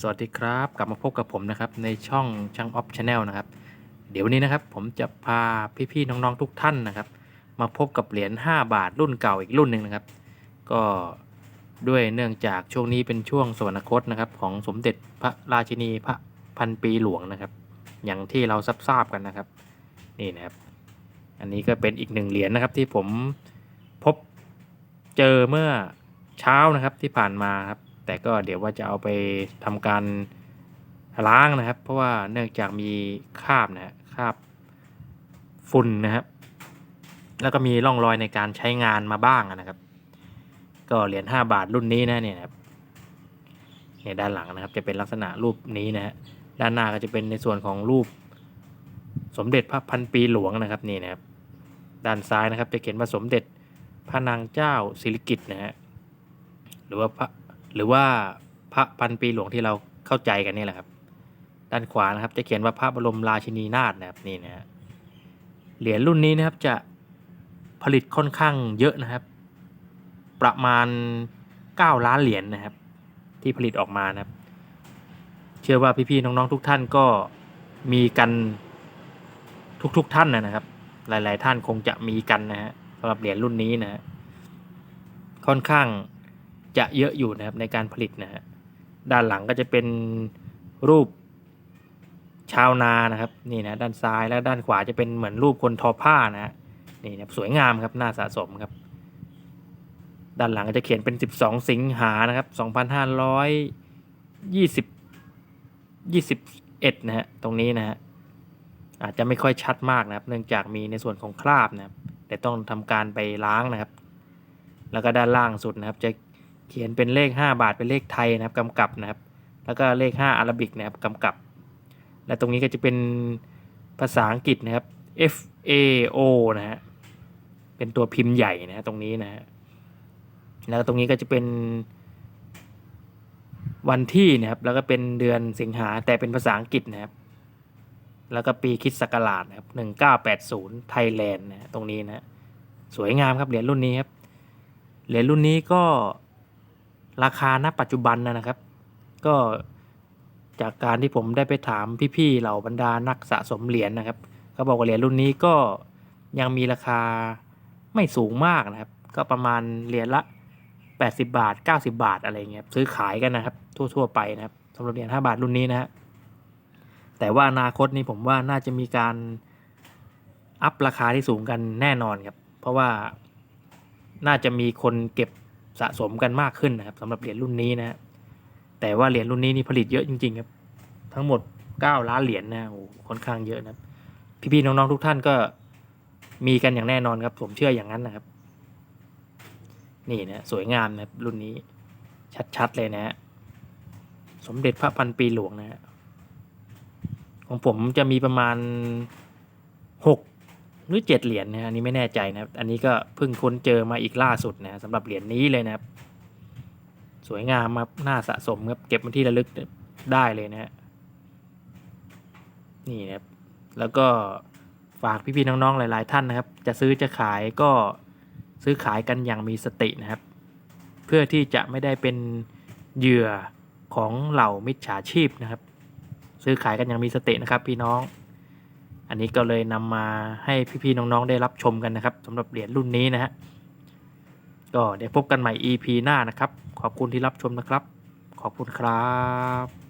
สวัสดีครับ กลับมาพบกับผมนะครับในช่องช่างออฟชาแนลนะครับ เดี๋ยววันนี้นะครับผมจะพาพี่ๆน้องๆทุกท่านนะครับ มาพบกับเหรียญ5 บาทรุ่นเก่าอีกรุ่นหนึ่งนะครับ ก็ด้วยเนื่องจากช่วงนี้เป็นช่วงสวรรคตนะครับ ของสมเด็จพระราชินีพระพันปีหลวงนะครับ อย่างที่เราทราบกันนะครับนี่นะครับ อันนี้ก็เป็นอีกหนึ่งเหรียญนะครับที่ผมพบเจอเมื่อเช้านะครับที่ผ่านมาครับ แต่ก็เดี๋ยวว่าจะเอาไปทำการล้างนะครับ เพราะว่าเนื่องจากมีคราบนะฮะคราบฝุ่นนะครับ แล้วก็มีร่องรอยในการใช้งานมาบ้างนะครับ ก็เหรียญ5บาทรุ่นนี้นะเนี่ยครับเนี่ยด้านหลังนะครับ จะเป็นลักษณะรูปนี้นะฮะด้านหน้าก็จะเป็นในส่วนของรูป สมเด็จพระพันปีหลวงนะครับนี่นะครับ ด้านซ้ายนะครับจะเขียนว่าสมเด็จพระนางเจ้าสิริกิติ์นะฮะหรือว่าพระ หรือว่าพระพันปีหลวงที่เราเข้าใจกันนี่แหละครับ ด้านขวานะครับจะเขียนว่าพระบรมราชินีนาถนะครับนี่นะฮะเหรียญรุ่นนี้นะครับจะผลิตค่อนข้างเยอะนะครับ ประมาณ 9 ล้านเหรียญนะครับ ที่ผลิตออกมานะครับ เชื่อว่าพี่ๆน้องๆทุกท่านก็มีกันทุกๆท่านนะครับ หลาย ๆ ท่านคงจะมีกันนะฮะสำหรับเหรียญรุ่นนี้นะฮะค่อนข้าง จะเยอะอยู่นะครับในการผลิตนะฮะด้านหลังก็จะเป็นรูปชาวนานะครับนี่นะด้านซ้ายและด้านขวาจะเป็นเหมือนรูปคนทอผ้านะฮะนี่นะสวยงามครับน่าสะสมครับ ด้านหลังก็จะเขียนเป็น 12 สิงหานะครับ2520 21นะฮะตรงนี้นะฮะอาจจะไม่ค่อยชัดมากนะครับ เนื่องจากมีในส่วนของคราบนะครับแต่ต้องทำการไปล้างนะครับ แล้วก็ด้านล่างสุดนะครับ จะ เขียนเป็นเลข 5 บาทเป็นเลขไทยนะครับกำกับนะครับ แล้วก็เลข 5 อาราบิกนะครับกำกับ และตรงนี้ก็จะเป็นภาษาอังกฤษนะครับ F A O นะฮะเป็นตัวพิมพ์ใหญ่นะฮะตรงนี้นะฮะแล้วตรงนี้ก็จะเป็นวันที่นะครับ แล้วก็เป็นเดือนสิงหาแต่เป็นภาษาอังกฤษนะครับ แล้วก็ปีคิดศักราชนะครับหนึ่งเก้าแปดศูนย์ไทยแลนด์นะตรงนี้นะ สวยงามครับเหรียญรุ่นนี้ครับ เหรียญรุ่นนี้ก็ ราคาณปัจจุบันนะครับ ก็จากการที่ผมได้ไปถามพี่ๆเหล่าบรรดานักสะสมเหรียญนะครับเขาบอกว่าเหรียญรุ่นนี้ก็ยังมีราคาไม่สูงมากนะครับ ก็ประมาณเหรียญละ 80 บาท 90 บาทอะไรเงี้ยซื้อขายกันนะครับ ทั่วๆไปนะครับสำหรับเหรียญ5บาทรุ่นนี้นะฮะแต่ว่าอนาคตนี่ผมว่าน่าจะมีการอัพราคาที่สูงกันแน่นอนครับ เพราะว่าน่าจะมีคนเก็บ สะสมกันมากขึ้นนะครับสำหรับเหรียญรุ่นนี้นะแต่ว่าเหรียญรุ่นนี้นี่ผลิตเยอะจริงๆครับ ทั้งหมด 9 ล้านเหรียญนะโอ้ค่อนข้างเยอะนะครับ พี่ๆน้องๆทุกท่านก็มีกันอย่างแน่นอนครับ ผมเชื่ออย่างนั้นนะครับ นี่นะสวยงามนะครับรุ่นนี้ชัดๆเลยนะฮะสมเด็จพระพันปีหลวงนะฮะของผมจะมีประมาณหก หรือเจ็ดเหรียญนะอันนี้ไม่แน่ใจนะครับ อันนี้ก็เพิ่งค้นเจอมาอีกล่าสุดนะสำหรับเหรียญนี้เลยนะครับ สวยงามมาน่าสะสมครับเก็บมาที่ระลึกได้เลยนะฮะนี่นะครับแล้วก็ฝากพี่ๆน้องๆหลาย ๆ ท่านนะครับ จะซื้อจะขายก็ซื้อขายกันอย่างมีสตินะครับ เพื่อที่จะไม่ได้เป็นเหยื่อของเหล่ามิจฉาชีพนะครับ ซื้อขายกันอย่างมีสตินะครับ พี่น้อง อันนี้ก็เลยนำมาให้พี่ๆน้องๆได้รับชมกันนะครับสำหรับเหรียญรุ่นนี้นะฮะก็เดี๋ยวพบกันใหม่ EP หน้านะครับ ขอบคุณที่รับชมนะครับ ขอบคุณครับ